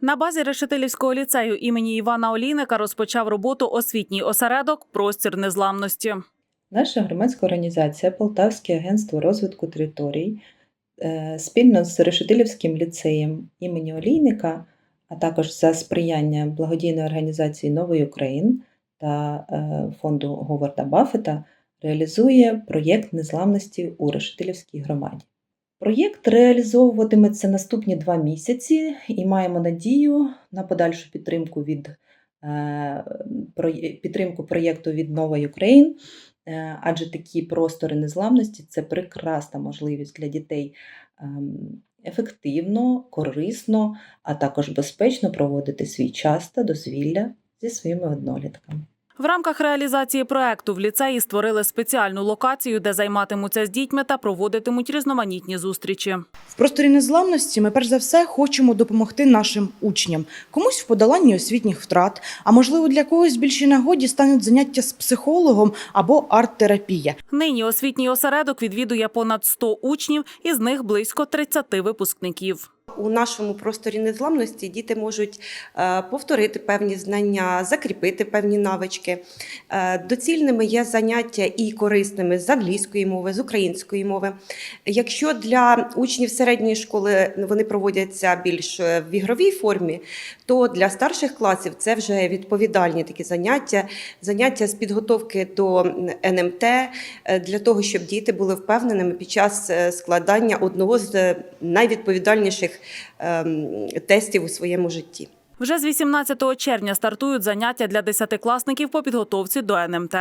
На базі Решетилівського ліцею імені Івана Олійника розпочав роботу освітній осередок Простір незламності. Наша громадська організація Полтавське агентство розвитку територій е, спільно з Решетилівським ліцеєм імені Олійника, а також за сприяння благодійної організації Новий Україн та е, фонду Говарда Баффета реалізує проєкт незламності у Решетилівській громаді. Проєкт реалізовуватиметься наступні два місяці і маємо надію на подальшу підтримку від е, підтримку проєкту від Новий Україн. Е, адже такі простори незламності це прекрасна можливість для дітей ем, ефективно, корисно, а також безпечно проводити свій час та дозвілля зі своїми однолітками. В рамках реалізації проекту в ліцеї створили спеціальну локацію, де займатимуться з дітьми та проводитимуть різноманітні зустрічі. В просторі незламності ми перш за все хочемо допомогти нашим учням, комусь в подоланні освітніх втрат, а можливо для когось більшій нагоді стануть заняття з психологом або арт-терапія. Нині освітній осередок відвідує понад 100 учнів, із них близько 30 випускників. У нашому просторі незламності діти можуть е, повторити певні знання, закріпити певні навички. Е, Доцільними є заняття і корисними з англійської мови, з української мови. Якщо для учнів середньої школи вони проводяться більш е, в ігровій формі, то для старших класів це вже відповідальні такі заняття, заняття з підготовки до НМТ для того, щоб діти були впевненими під час складання одного з найвідповідальніших тестів у своєму житті. Вже з 18 червня стартують заняття для десятикласників по підготовці до НМТ.